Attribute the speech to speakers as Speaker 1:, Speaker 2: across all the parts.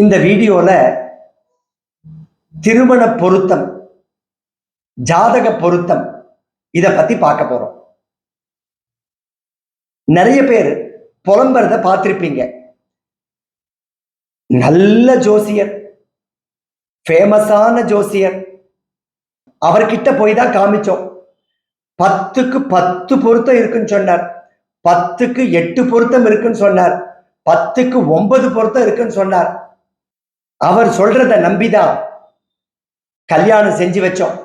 Speaker 1: இந்த வீடியோவில் திருமண பொருத்தம் ஜாதக பொருத்தம் இதை பற்றி பார்க்க போகிறோம் நிறைய பேர் புலம்புறத பார்த்துருப்பீங்க. நல்ல ஜோசியர் ஃபேமஸான ஜோசியர். அவர்கிட்ட போய் தான் காமிச்சோம். பத்துக்கு பத்து பொருத்தம் இருக்குன்னு சொன்னார். பத்துக்கு எட்டு பொருத்தம் இருக்குன்னு சொன்னார். பத்துக்கு ஒன்பது பொருத்தம் இருக்குன்னு சொன்னார். அவர் சொல்றத நம்பிதான் கல்யாணம் செஞ்சு வச்சோம்.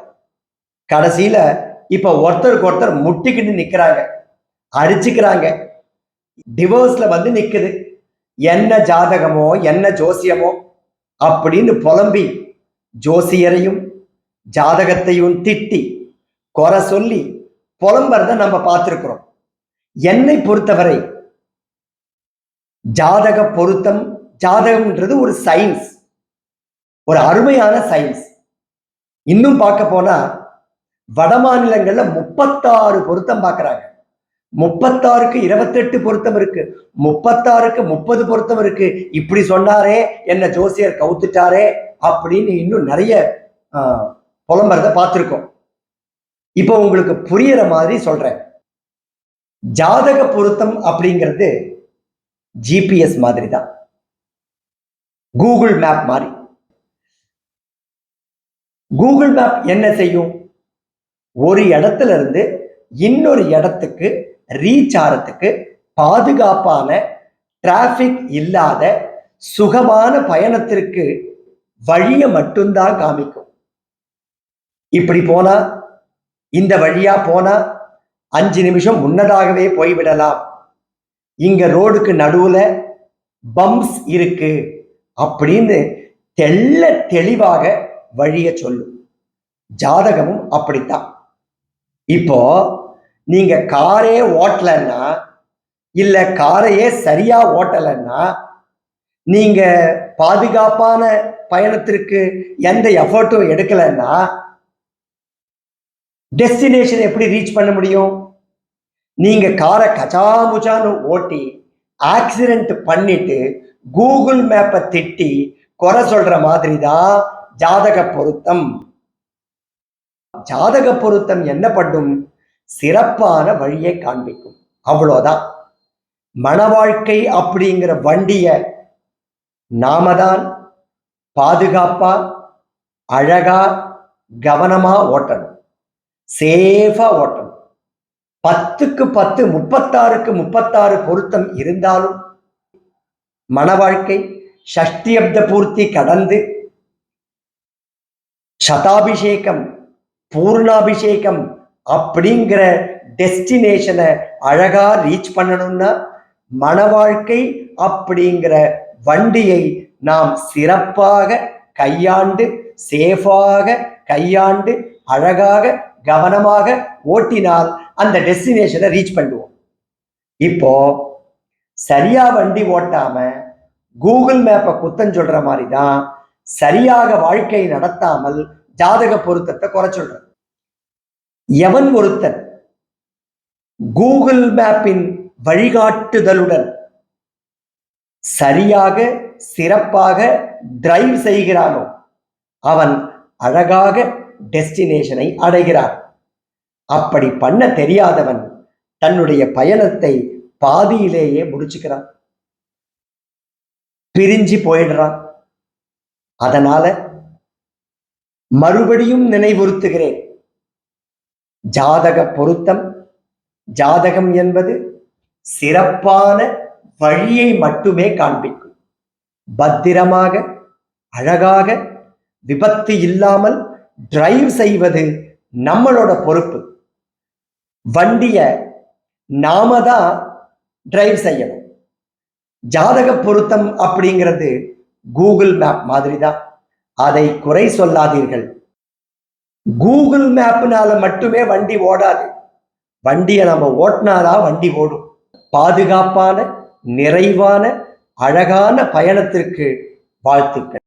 Speaker 1: கடைசியில இப்ப ஒருத்தருக்கு ஒருத்தர் முட்டிக்கிட்டு நிக்கிறாங்க அரிச்சுக்கிறாங்க. டிவோர்ஸ்ல வந்து நிக்குது. என்ன ஜாதகமோ என்ன ஜோசியமோ அப்படின்னு புலம்பி ஜோசியரையும் ஜாதகத்தையும் திட்டி குறை சொல்லி புலம்புறத நம்ம பார்த்துருக்குறோம். என்னை பொறுத்தவரை ஜாதக பொருத்தம் ஜாதகம்ன்றது ஒரு சயின்ஸ் ஒரு அருமையான சயின்ஸ் இன்னும் பார்க்க போனா வட மாநிலங்கள்ல முப்பத்தாறு பொருத்தம் பார்க்குறாங்க. முப்பத்தாறுக்கு இருபத்தெட்டு பொருத்தம் இருக்கு. முப்பத்தாறுக்கு முப்பது பொருத்தம் இருக்கு. இப்படி சொன்னாரே என்ன ஜோசியர் கவுத்துட்டாரே அப்படின்னு இன்னும் நிறைய புலம்புறத பார்த்துருக்கோம். இப்போ உங்களுக்கு புரியற மாதிரி சொல்றேன். ஜாதக பொருத்தம் அப்படிங்கிறது ஜிபிஎஸ் மாதிரி தான் கூகுள் மேப் மாதிரி. கூகுள் மேப் என்ன செய்யும்? ஒரு இடத்துல இருந்து இன்னொரு இடத்துக்கு ரீச் ஆகிறதுக்கு பாதுகாப்பான டிராஃபிக் இல்லாத சுகமான பயணத்திற்கு வழியை மட்டும்தான் காமிக்கும். இப்படி போனா இந்த வழியா போனா அஞ்சு நிமிஷம் முன்னதாகவே போய்விடலாம். இங்க ரோடுக்கு நடுவுல பம்ப்ஸ் இருக்கு. அப்படின்னு தெள்ள தெளிவாக வழிய சொல்லும் ஜாதகமும் அப்படித்தான். இப்போ நீங்க காரே ஓட்டலன்னா இல்ல காரையே சரியா ஓட்டலைன்னா நீங்க பாதுகாப்பான பயணத்திற்கு எந்த எஃபர்ட்டும் எடுக்கலைன்னா டெஸ்டினேஷன் எப்படி ரீச் பண்ண முடியும்? நீங்க காரை கச்சாமுச்சான்னு ஓட்டி ஆக்சிடென்ட் பண்ணிட்டு கூகுள் மேப்பை திட்டி குறை சொல்ற மாதிரி தான் ஜாதக பொருத்தம். ஜாதக பொருத்தம் என்ன பண்ணும் சிறப்பான வழியை காண்பிக்கும். அவ்வளோதான். மன வாழ்க்கை அப்படிங்கிற வண்டிய நாம தான் பாதுகாப்பா அழகா கவனமா ஓட்டணும். சேஃபா ஓட்டணும். பத்துக்கு பத்து முப்பத்தாறுக்கு முப்பத்தாறு பொருத்தம் இருந்தாலும் மன வாழ்க்கை ஷஷ்டியப்த பூர்த்தி கடந்து சதாபிஷேகம் பூர்ணாபிஷேகம் அப்படிங்கிற டெஸ்டினேஷனை அழகா ரீச் பண்ணணும்னா மன வாழ்க்கை அப்படிங்கிற வண்டியை நாம் சிறப்பாக கையாண்டு சேஃபாக கையாண்டு அழகாக கவனமாக ஓட்டினால் அந்த டெஸ்டினேஷனை ரீச் பண்ணுவோம். இப்போ சரியா வண்டி ஓட்டாம கூகுள் மேப்பை குத்தம் சொல்ற மாதிரி தான் சரியாக வாழ்க்கை நடத்தாமல் ஜாதக பொருத்தத்தை குறை சொல்றது எவன் ஒருத்தன் கூகுள் மேப்பின் வழிகாட்டுதலுடன் சரியாக சிறப்பாக டிரைவ் செய்கிறானோ அவன் அழகாக டெஸ்டினேஷனை அடைகிறான். அப்படி பண்ண தெரியாதவன் தன்னுடைய பயணத்தை பாதியிலேயே முடிச்சுக்கிறான். பிரிஞ்சு போயிடுறான். அதனால மறுபடியும் நினைவுறுத்துகிறேன். ஜாதக பொருத்தம் ஜாதகம் என்பது சிறப்பான வழியை மட்டுமே காண்பிக்கும். பத்திரமாக அழகாக விபத்து இல்லாமல் டிரைவ் செய்வது நம்மளோட பொறுப்பு. வண்டிய நாம தான் டிரைவ் செய்யணும். ஜாதக பொருத்தம் அப்படிங்கிறது கூகுள் மேப் மாதிரி தான் அதை குறை சொல்லாதீர்கள். கூகுள் மேப்னால மட்டுமே வண்டி ஓடாது. வண்டியை நம்ம ஓட்டினாதான் வண்டி ஓடும். பாதுகாப்பான நிறைவான அழகான பயணத்திற்கு வாழ்த்துக்கள்.